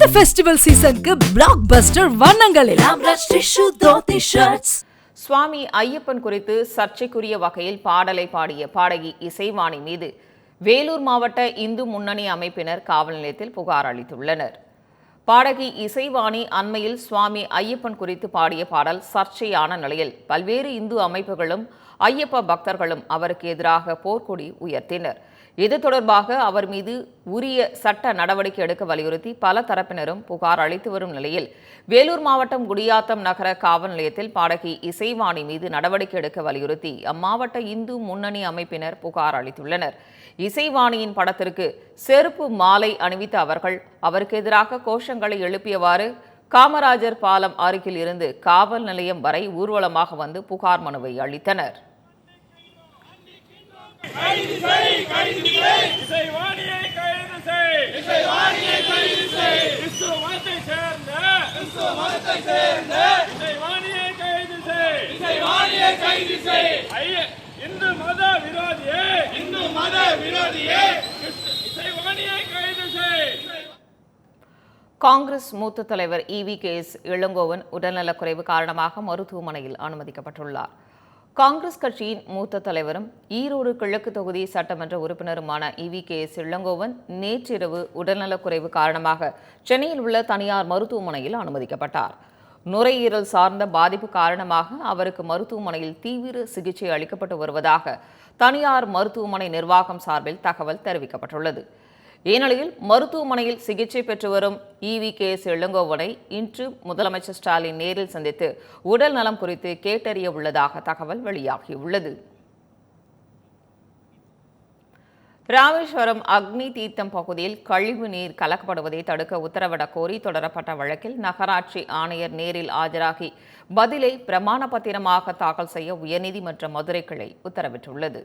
இந்த ஃபெஸ்டிவல் சீசனுக்கு பிளாக் பஸ்டர் வண்ணங்களில் சுவாமி ஐயப்பன் குறித்து சர்ச்சைக்குரிய வகையில் பாடலை பாடிய பாடகி இசைவாணி மீது வேலூர் மாவட்ட இந்து முன்னணி அமைப்பினர் காவல் நிலையத்தில் புகார் அளித்துள்ளனர். பாடகி இசைவாணி அண்மையில் சுவாமி ஐயப்பன் குறித்து பாடிய பாடல் சர்ச்சையான நிலையில் பல்வேறு இந்து அமைப்புகளும் ஐயப்ப பக்தர்களும் அவருக்கு எதிராக போர்க்கொடி உயர்த்தினர். இது தொடர்பாக அவர் மீது உரிய சட்ட நடவடிக்கை எடுக்க வலியுறுத்தி பல தரப்பினரும் புகார் அளித்து வரும் நிலையில் வேலூர் மாவட்டம் குடியாத்தம் நகர காவல் நிலையத்தில் பாடகி இசைவாணி மீது நடவடிக்கை எடுக்க வலியுறுத்தி அம்மாவட்ட இந்து முன்னணி அமைப்பினர் புகார் அளித்துள்ளனர். இசைவாணியின் படத்திற்கு செருப்பு மாலை அணிவித்த அவர்கள் அவருக்கு எதிராக கோஷங்களை எழுப்பியவாறு காமராஜர் பாலம் அருகில் இருந்து காவல் நிலையம் வரை ஊர்வலமாக வந்து புகார் மனுவை அளித்தனர். இந்து மத விரோதியே இந்து மத விரோதியே காங்கிரஸ் மூத்த தலைவர் இவி கே எஸ் இளங்கோவன் உடல்நலக்குறைவு காரணமாக மருத்துவமனையில் அனுமதிக்கப்பட்டுள்ளார். காங்கிரஸ் கட்சியின் மூத்த தலைவரும் ஈரோடு கிழக்கு தொகுதி சட்டமன்ற உறுப்பினருமான இவி கே எஸ் இளங்கோவன் நேற்றிரவு உடல்நலக்குறைவு காரணமாக சென்னையில் உள்ள தனியார் மருத்துவமனையில் அனுமதிக்கப்பட்டார். நுரையீரல் சார்ந்த பாதிப்பு காரணமாக அவருக்கு மருத்துவமனையில் தீவிர சிகிச்சை அளிக்கப்பட்டு வருவதாக தனியார் மருத்துவமனை நிர்வாகம் சார்பில் தகவல் தெரிவிக்கப்பட்டுள்ளது. இந்நிலையில் மருத்துவமனையில் சிகிச்சை பெற்று வரும் இவி கே எஸ் இளங்கோவனை இன்று முதலமைச்சர் ஸ்டாலின் நேரில் சந்தித்து உடல் நலம் குறித்து கேட்டறிய உள்ளதாக தகவல் வெளியாகியுள்ளது. ராமேஸ்வரம் அக்னி தீர்த்தம் பகுதியில் கழிவு நீர் கலக்கப்படுவதை தடுக்க உத்தரவிடக் கோரி தொடரப்பட்ட வழக்கில் நகராட்சி ஆணையர் நேரில் ஆஜராகி பதிலை பிரமாண பத்திரமாக தாக்கல் செய்ய உயர்நீதிமன்ற மதுரை கிளை உத்தரவிட்டுள்ளது.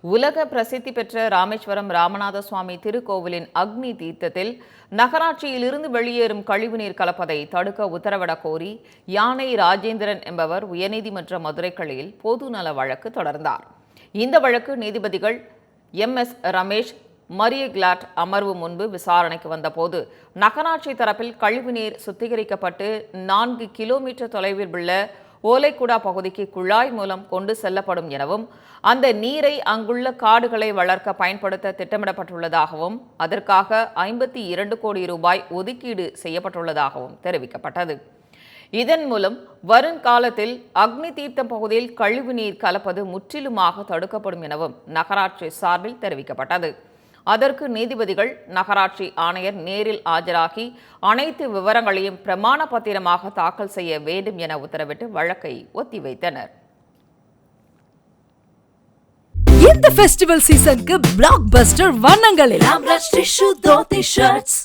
உலக பிரசித்தி பெற்ற ராமேஸ்வரம் ராமநாத சுவாமி திருக்கோவிலின் அக்னி தீர்த்தத்தில் நகராட்சியிலிருந்து வெளியேறும் கழிவுநீர் கலப்பதை தடுக்க உத்தரவிடக் கோரி யானை ராஜேந்திரன் என்பவர் உயர்நீதிமன்ற மதுரை கிளையில் பொதுநல வழக்கு தொடர்ந்தார். இந்த வழக்கு நீதிபதிகள் எம் எஸ் ரமேஷ் மரிய கிளாட் அமர்வு முன்பு விசாரணைக்கு வந்தபோது நகராட்சி தரப்பில் கழிவுநீர் சுத்திகரிக்கப்பட்டு நான்கு கிலோமீட்டர் தொலைவில் உள்ள ஓலைக்குடா பகுதிக்கு குழாய் மூலம் கொண்டு செல்லப்படும் எனவும் அந்த நீரை அங்குள்ள காடுகளை வளர்க்க பயன்படுத்த திட்டமிடப்பட்டுள்ளதாகவும் அதற்காக ஐம்பத்தி இரண்டு கோடி ரூபாய் ஒதுக்கீடு செய்யப்பட்டுள்ளதாகவும் தெரிவிக்கப்பட்டது. இதன் மூலம் வருங்காலத்தில் அக்னி தீர்த்தம் பகுதியில் கழிவு நீர் கலப்பது முற்றிலுமாக தடுக்கப்படும் எனவும் நகராட்சி சார்பில் தெரிவிக்கப்பட்டது. அதற்கு நீதிபதிகள் நகராட்சி ஆணையர் நேரில் ஆஜராகி அனைத்து விவரங்களையும் பிரமாண பத்திரமாக தாக்கல் செய்ய வேண்டும் என உத்தரவிட்டு வழக்கை ஒத்திவைத்தனர். இந்த ஃபெஸ்டிவல் சீசனுக்கு பிளாக் பஸ்டர் தோத்தி ஷர்ட்ஸ்